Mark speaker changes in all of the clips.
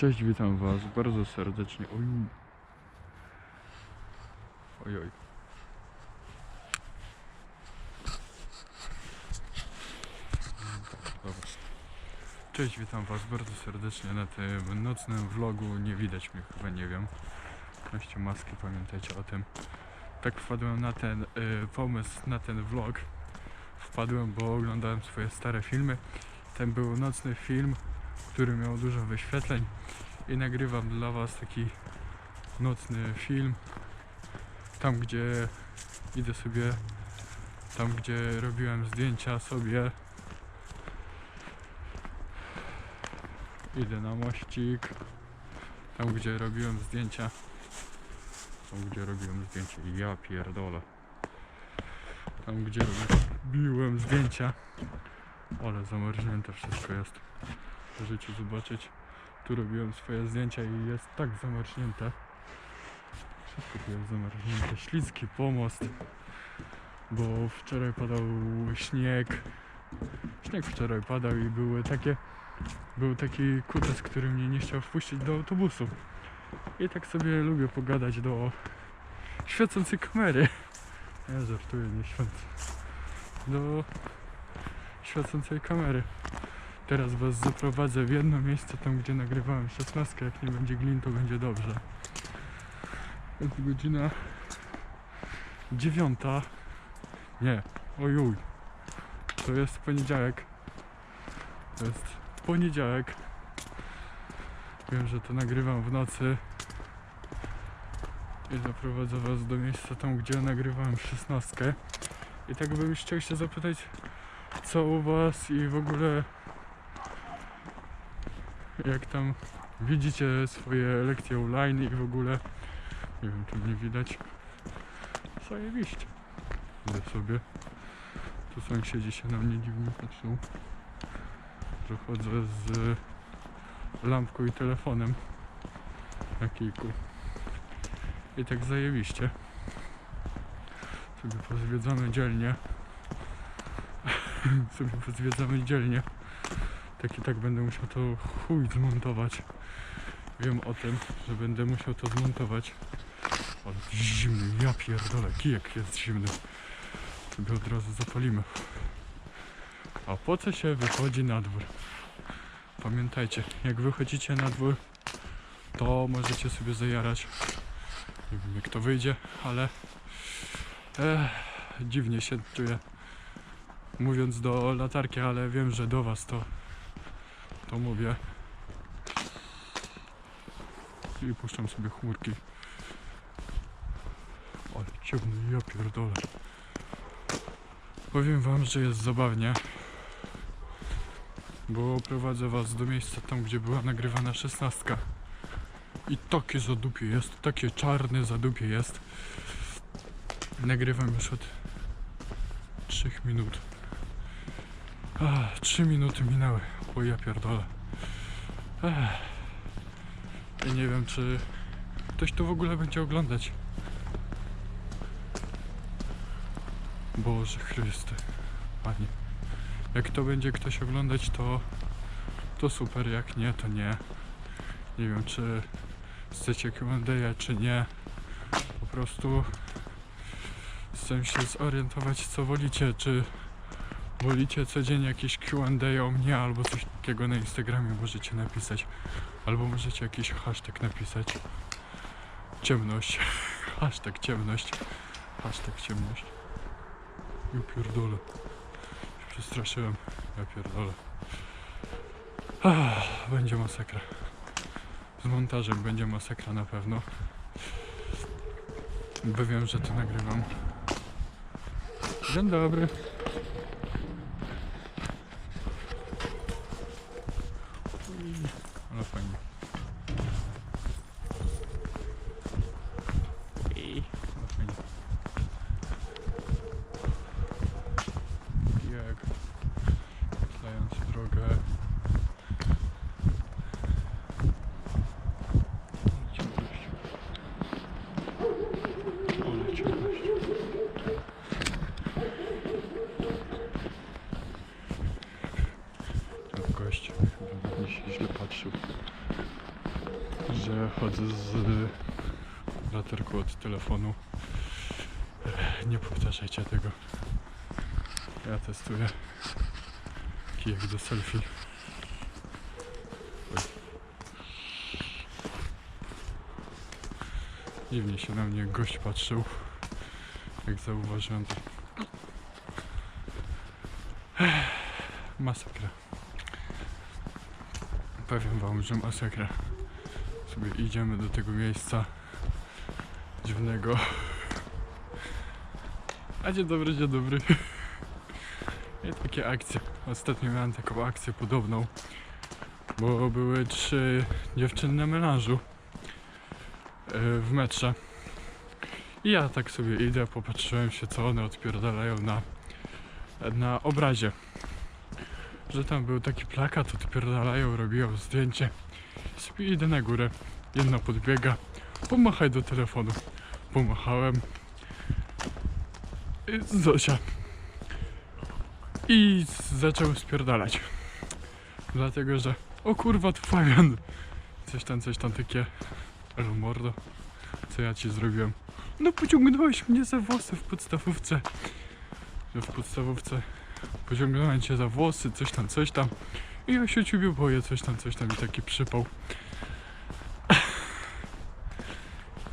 Speaker 1: Cześć, witam Was bardzo serdecznie. Oj. Oj, oj. Cześć, witam Was bardzo serdecznie na tym nocnym vlogu. Nie widać mnie chyba, nie wiem. Noście maski, pamiętajcie o tym. Tak wpadłem na ten y, pomysł, na ten vlog. Wpadłem, bo oglądałem swoje stare filmy. Ten był nocny film, który miał dużo wyświetleń i nagrywam dla Was taki nocny film. Tam, gdzie idę sobie, tam, gdzie robiłem zdjęcia sobie. Idę na mościk. Tam, gdzie robiłem zdjęcia. Tam, gdzie robiłem zdjęcia. Ja pierdolę. Tam, gdzie robiłem zdjęcia. Ale zamarznięte wszystko jest. Możecie zobaczyć. Tu robiłem swoje zdjęcia i jest tak zamarznięte. Wszystko tu jest zamarznięte. Śliski pomost. Bo wczoraj padał śnieg. Śnieg wczoraj padał i były takie. Był taki kutas, który mnie nie chciał wpuścić do autobusu. I tak sobie lubię pogadać do świecącej kamery. Ja żartuję, nie świecę. Do świecącej kamery. Teraz was zaprowadzę w jedno miejsce, tam gdzie nagrywałem 16. Jak nie będzie glin, to będzie dobrze. Jest godzina dziewiąta. Nie, ojuj. To jest poniedziałek. To jest poniedziałek. Wiem, że to nagrywam w nocy. I zaprowadzę was do miejsca tam, gdzie nagrywałem 16. I tak bym chciał się zapytać, co u was i w ogóle jak tam widzicie swoje lekcje online i w ogóle. Nie wiem czy mnie widać. Zajebiście. Idę sobie. Tu sąsiedzi się na mnie dziwnie patrzą. Że chodzę z lampką i telefonem na kijku i tak zajebiście. Sobie pozwiedzamy dzielnie. Sobie pozwiedzamy dzielnie tak i tak będę musiał to chuj zmontować. Wiem o tym, że będę musiał to zmontować. Ale zimny, ja pierdolę, kijek jest zimny. Sobie od razu zapalimy. A po co się wychodzi na dwór? Pamiętajcie, jak wychodzicie na dwór, to możecie sobie zajarać. Nie wiem jak to wyjdzie, ale eh, dziwnie się czuję mówiąc do latarki, ale wiem, że do was to to mówię. I puszczam sobie chmurki. Ale ciemny, ja pierdolę. Powiem wam, że jest zabawnie. Bo prowadzę was do miejsca tam, gdzie była nagrywana szesnastka. I takie zadupie jest, takie czarne zadupie jest. Nagrywam już od 3 minut. Ah, 3 minuty minęły. O ja pierdolę. Ja nie wiem, czy ktoś to w ogóle będzie oglądać. Boże Chryste. Panie. Jak to będzie ktoś oglądać, to to super, jak nie, to nie. Nie wiem, czy chcecie Q&A, czy nie. Po prostu chcę się zorientować, co wolicie, czy Wolicie codziennie jakieś Q&A o mnie albo coś takiego na Instagramie możecie napisać. Albo możecie jakiś hashtag napisać. Ciemność. Hashtag ciemność. Hashtag ciemność. Ja pierdolę. Się przestraszyłem. Ja pierdolę. Ah, będzie masakra. Z montażem będzie masakra na pewno. Bo wiem, że to nagrywam. Dzień dobry. Ale fajnie. I, ale fajnie. Jak oświetlając drogę. Ciemność. Ale ciemność. Ten gość chyba na mnie się źle patrzył. że chodzę z latarką od telefonu. Powtarzajcie tego. Ja testuję kijek do selfie. Oj. Dziwnie się na mnie gość patrzył. Jak zauważyłem. Masakra. Powiem wam, że masakra. Sobie idziemy do tego miejsca dziwnego. Dzień dobry, dzień dobry. I takie akcje. Ostatnio miałem taką akcję podobną. Bo były trzy dziewczyny na melanżu yy, w metrze. I ja tak sobie idę, popatrzyłem się co one odpierdalają na, na obrazie. Że tam był taki plakat, odpierdalają, robią zdjęcie. Sobie idę na górę. Jedna podbiega. Pomachaj do telefonu. Pomachałem. Zosia. I zaczął spierdalać. Dlatego, że o kurwa, tu Fabian. Coś tam, coś tam takie. Elo mordo. Co ja ci zrobiłem? No pociągnąłeś mnie za włosy w podstawówce. Że w podstawówce pociągnąłem cię za włosy, coś tam, coś tam. I ja się ciebie boję, coś tam, coś tam i taki przypał.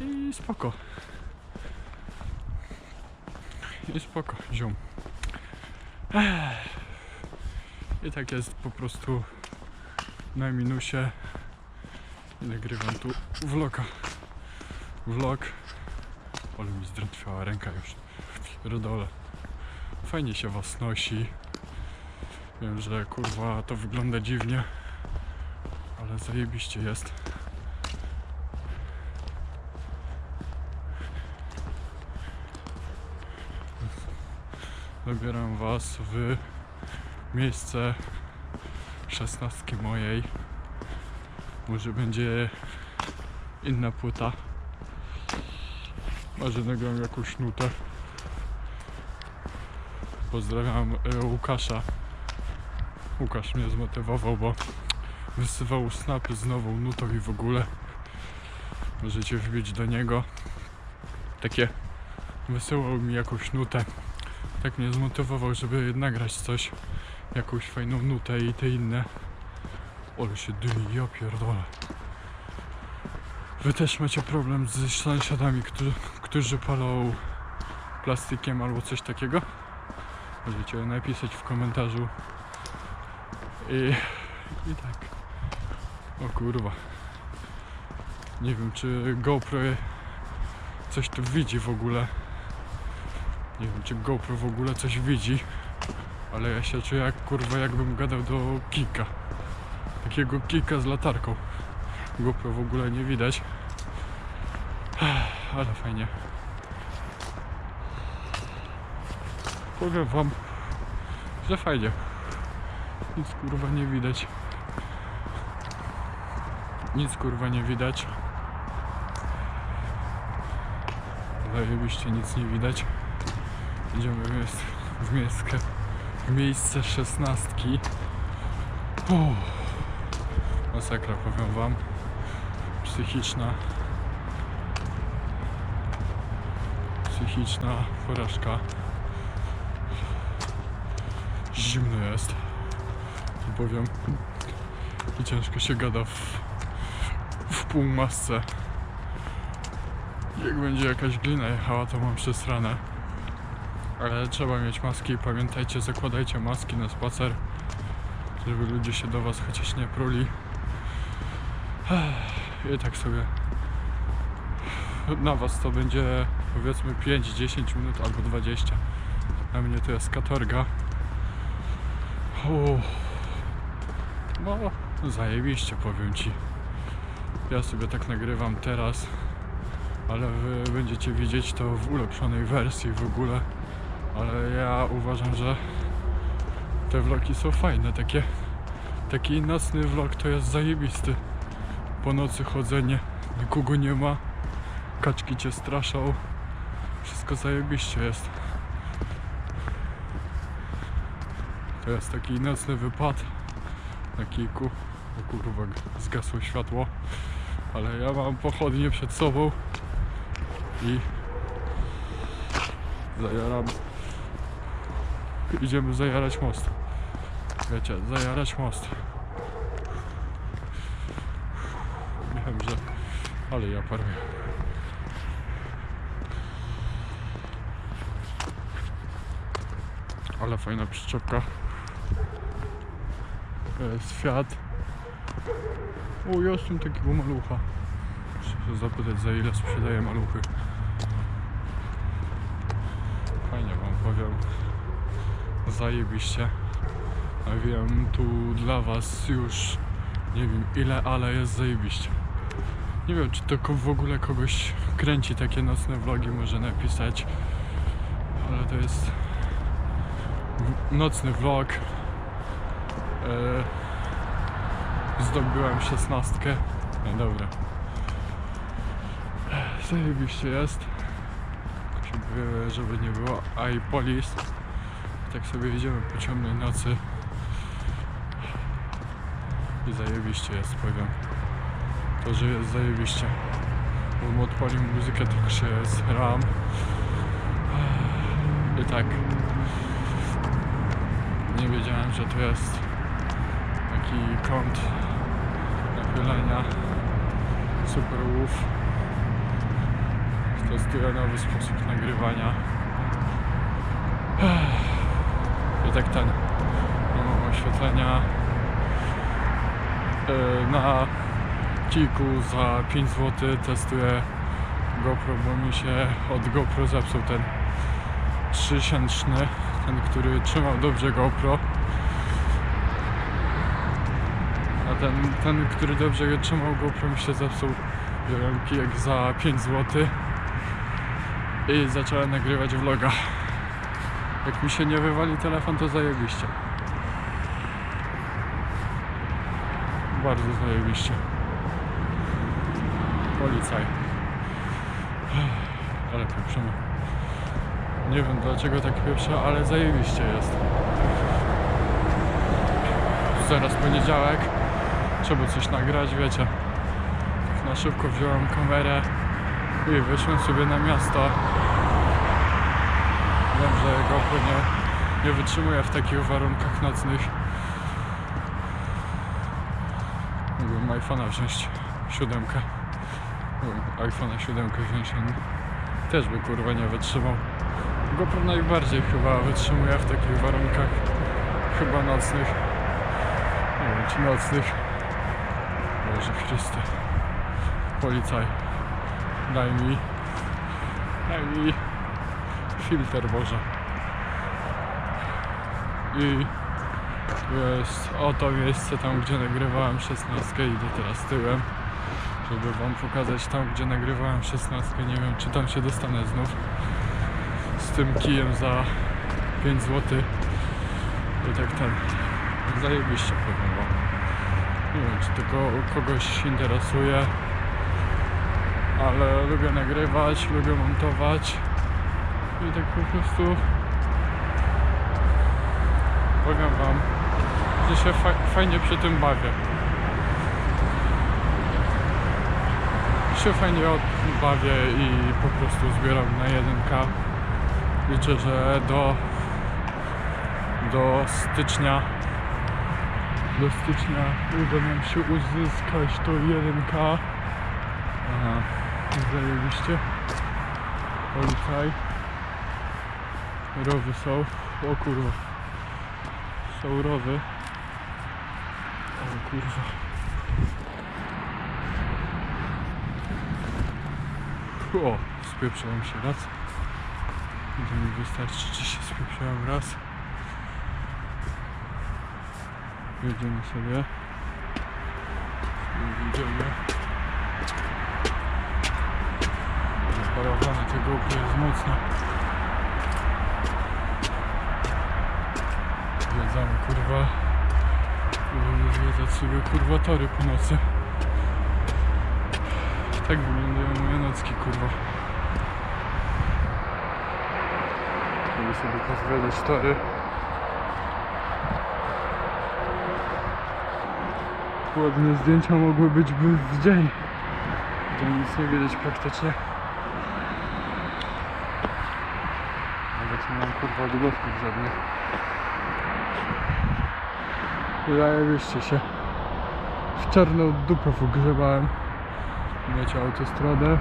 Speaker 1: I spoko. I spoko, ziom. I tak jest po prostu na minusie. I nagrywam tu vloga. Vlog. Ale mi zdrętwiała ręka już. Rodole. Fajnie się was nosi. Wiem, że kurwa to wygląda dziwnie. Ale zajebiście jest. Zabieram was w miejsce szesnastki mojej. Może będzie inna płyta. Może nagram jakąś nutę. Pozdrawiam e, Łukasza. Łukasz mnie zmotywował, bo wysyłał snapy z nową nutą i w ogóle. Możecie wbić do niego. Takie wysyłał mi jakąś nutę. Tak mnie zmotywował, żeby nagrać coś. Jakąś fajną nutę i te inne. Ale się dymi, ja pierdolę. Wy też macie problem z sąsiadami, którzy, którzy palą plastikiem albo coś takiego? Możecie napisać w komentarzu. I, i tak. O kurwa. Nie wiem, czy GoPro coś tu widzi w ogóle. Nie wiem, czy GoPro w ogóle coś widzi. Ale ja się czuję jak kurwa, jakbym gadał do kika. Takiego kika z latarką. GoPro w ogóle nie widać. Ale fajnie. Powiem wam, że fajnie. Nic kurwa nie widać. Nic kurwa nie widać. Zajebiście nic nie widać. Idziemy w, miejsc, w miejsce, w miejsce szesnastki. Uff. Masakra powiem wam. Psychiczna. Psychiczna porażka. Zimno jest. I powiem. I ciężko się gada w, w półmasce. Jak będzie jakaś glina jechała, to mam przesrane. Ale trzeba mieć maski i pamiętajcie, zakładajcie maski na spacer, żeby ludzie się do was chociaż nie pruli. I tak sobie na was to będzie powiedzmy 5-10 minut albo 20. Na mnie to jest katorga. Uff. No, zajebiście powiem ci. Ja sobie tak nagrywam teraz, ale wy będziecie widzieć to w ulepszonej wersji w ogóle. Ale ja uważam, że te vlogi są fajne, takie taki nocny vlog to jest zajebisty. Po nocy chodzenie, nikogo nie ma, kaczki cię straszą, wszystko zajebiście jest. To jest taki nocny wypad na kijku. O kurwa, zgasło światło. Ale ja mam pochodnie przed sobą i zajaram. Idziemy zajarać most. Wiecie, zajarać most. Wiem, że... Ale ja paruję. Ale fajna przyczepka. Jest. O, jest tu takiego malucha. Muszę się zapytać za ile sprzedaje maluchy. Fajnie wam powiem. Zajebiście. A wiem tu dla was już nie wiem ile, ale jest zajebiście. Nie wiem czy to w ogóle kogoś kręci takie nocne vlogi, może napisać. Ale to jest nocny vlog. E, zdobyłem szesnastkę. No dobra. Zajebiście jest. Żeby nie było. A i polis. Tak sobie idziemy po ciemnej nocy. I zajebiście jest, powiem. To, że jest zajebiście. Bo odpalił muzykę, tak się zram. I tak. Nie wiedziałem, że to jest taki kąt nachylenia. Super łów. Testuję nowy sposób nagrywania. I tak ten. Mam oświetlenia e, na Kiku za 5 zł testuję GoPro, bo mi się od GoPro zepsuł ten 3000, ten, który trzymał dobrze GoPro. A ten, ten, który dobrze trzymał GoPro mi się zepsuł. Wziąłem kijek za 5 zł i zacząłem nagrywać vloga. Jak mi się nie wywali telefon, to zajebiście. Bardzo zajebiście. Policaj. Ale pieprzymy. Nie wiem dlaczego tak pieprza, ale zajebiście jest. Zaraz poniedziałek. Trzeba coś nagrać, wiecie. Tak na szybko wziąłem kamerę i wyszłem sobie na miasto. Wiem, że GoPro nie, nie wytrzymuje w takich warunkach nocnych. Mógłbym iPhone'a wziąć siódemkę. IPhone'a siódemkę wziąć, on też by kurwa nie wytrzymał. GoPro najbardziej chyba wytrzymuje w takich warunkach chyba nocnych. Nie wiem czy nocnych. Boże Chryste. Policaj. Daj mi. Daj mi filtr Boże. I jest oto miejsce tam gdzie nagrywałem 16 idę teraz tyłem żeby wam pokazać tam gdzie nagrywałem 16 nie wiem czy tam się dostanę znów z tym kijem za 5 zł i tak ten zajebiście powiem wam. Nie wiem czy tylko kogoś interesuje ale lubię nagrywać, lubię montować i tak po prostu powiem wam, że się fa- fajnie przy tym bawię. Się fajnie bawię i po prostu zbieram na 1K. Liczę, że do do stycznia do stycznia uda nam się uzyskać to 1K. Aha, zajebiście. Policaj. Rowy są. O kurwa. Są rowy. O kurwa. O, spieprzyłem się raz. To mi wystarczy, czy się spieprzyłem raz. Jedziemy sobie. Idziemy. Zaparowane tego jest mocno. Kurwa. Zwiedzać sobie kurwa tory po nocy. Tak wyglądają moje nocki kurwa. Żeby sobie pozwiedzać tory. Ładne zdjęcia mogły być by w dzień. Tutaj nic nie widać praktycznie. Nawet nie mam kurwa odgłosków żadnych. Zajebiście się. W czarną dupę wgrzebałem. Wiecie, autostradę.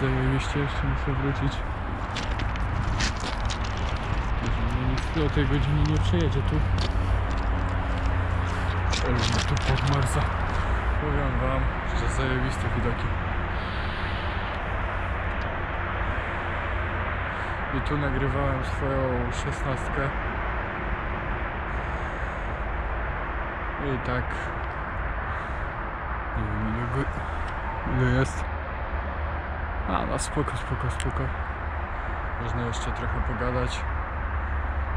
Speaker 1: Zajebiście, jeszcze muszę wrócić. Nic o tej godzinie nie przejedzie tu. Ale tu podmarza. Powiem wam, że zajebiste widoki. I tu nagrywałem swoją szesnastkę. I tak. Nie wiem ile, go, ile jest. A no spoko, spoko, spoko. Można jeszcze trochę pogadać.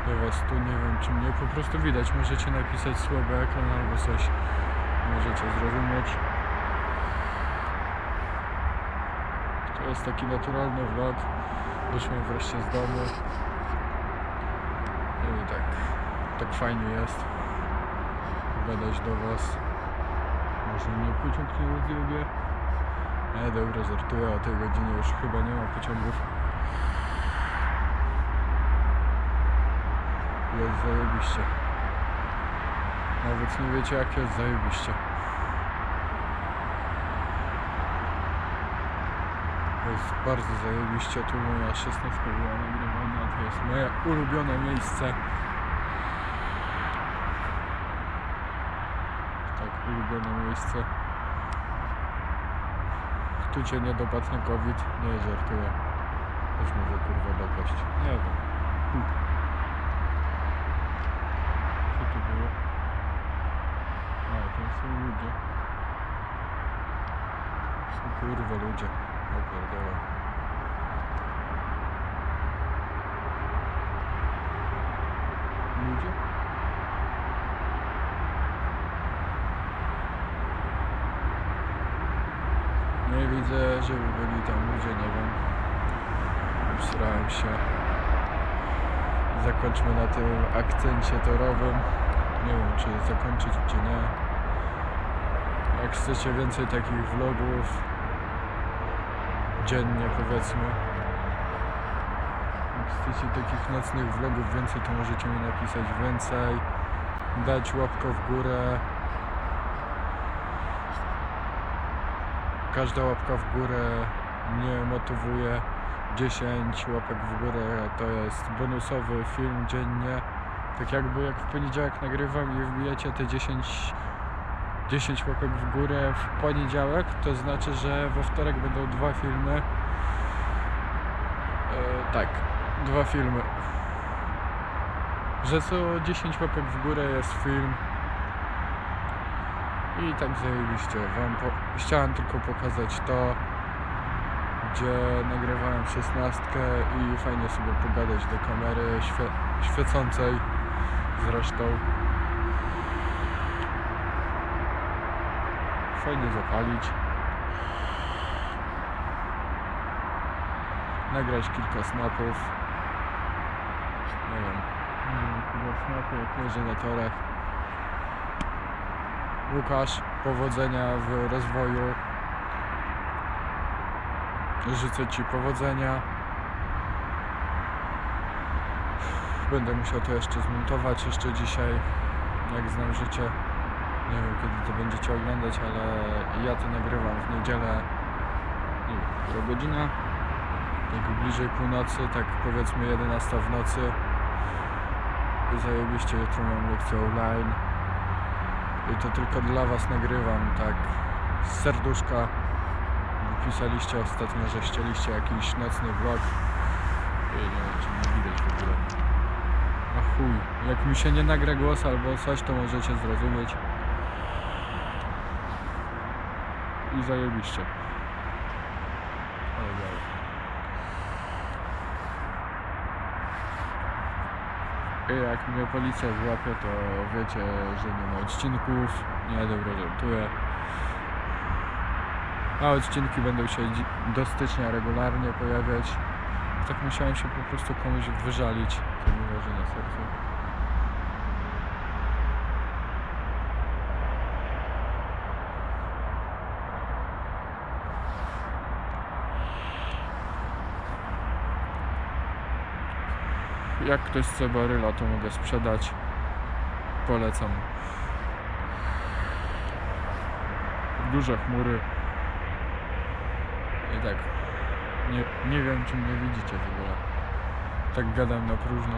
Speaker 1: Do was tu nie wiem czy mnie po prostu widać. Możecie napisać słaby ekran albo coś. Możecie zrozumieć. To jest taki naturalny vlog. Wyszłem wreszcie z domu. I tak, tak fajnie jest pogadać do was. Może mnie pociąg nie rozjebie. Nie, dobra, żartuję, o tej godzinie już chyba nie ma pociągów. Jest zajebiście. Nawet nie wiecie jak jest zajebiście. Jest bardzo zajebiście, tu moja 16 była nagrywana, to jest moje ulubione miejsce. Tak, ulubione miejsce. Tu cię nie dopadnie COVID? Nie, żartuję. Też może kurwa dopaść. Nie wiem. Co tu było? A, to są ludzie. Są kurwa ludzie. Ja pierdolę. Ludzie? Nie widzę, żeby byli tam ludzie, nie wiem. Obsrałem się. Zakończmy na tym akcencie torowym. Nie wiem, czy zakończyć, czy nie. Jak chcecie więcej takich vlogów dziennie, powiedzmy. Jak chcecie takich nocnych vlogów więcej, to możecie mi napisać więcej. Dać łapkę w górę. Każda łapka w górę mnie motywuje. 10 łapek w górę to jest bonusowy film dziennie. Tak jakby jak w poniedziałek nagrywam i wbijecie te 10, 10 łapek w górę w poniedziałek, to znaczy, że we wtorek będą dwa filmy. E, tak, dwa filmy. Że co 10 łapek w górę jest film. I tak zajebiście. Wam po... Chciałem tylko pokazać to, gdzie nagrywałem szesnastkę i fajnie sobie pogadać do kamery świe... świecącej zresztą. Fajnie zapalić. Nagrać kilka snapów. Nie wiem. Kilka snapów, jak jeżdżę na torach. Łukasz, powodzenia w rozwoju. Życzę Ci powodzenia. Będę musiał to jeszcze zmontować jeszcze dzisiaj, jak znam życie. Nie wiem kiedy to będziecie oglądać, ale ja to nagrywam w niedzielę. Nie która godzina? Jak bliżej północy, tak powiedzmy 11 w nocy. Zajebiście jutro mam lekcję online. I to tylko dla Was nagrywam, tak z serduszka. Pisaliście ostatnio, że chcieliście jakiś nocny vlog. I nie wiem, czy widać w ogóle. A chuj, jak mi się nie nagra głos albo coś, to możecie zrozumieć. I zajebiście. Ale dalej. I jak mnie policja złapie, to wiecie, że nie ma odcinków. Nie, żartuję. A odcinki będą się do stycznia regularnie pojawiać. Tak musiałem się po prostu komuś wyżalić, co mi leży na sercu. Jak ktoś chce baryla, to mogę sprzedać. Polecam. Duże chmury. I tak. Nie, nie wiem, czy mnie widzicie w ogóle. Tak gadam na próżno.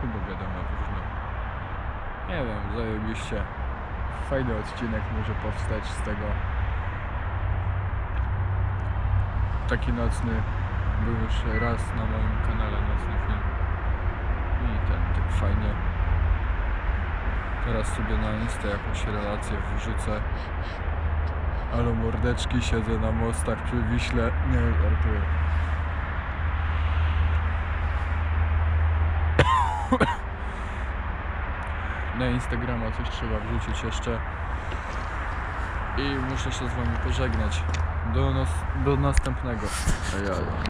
Speaker 1: Chyba gadam na próżno. Nie wiem, zajebiście. Fajny odcinek może powstać z tego. Taki nocny był już raz na moim kanale nocny film. I ten tak fajnie. Teraz sobie na Insta jakąś relację wrzucę. Ale mordeczki siedzę na mostach przy Wiśle. Nie, żartuję. Na Instagrama coś trzeba wrzucić jeszcze. I muszę się z wami pożegnać. Do, nas, do następnego.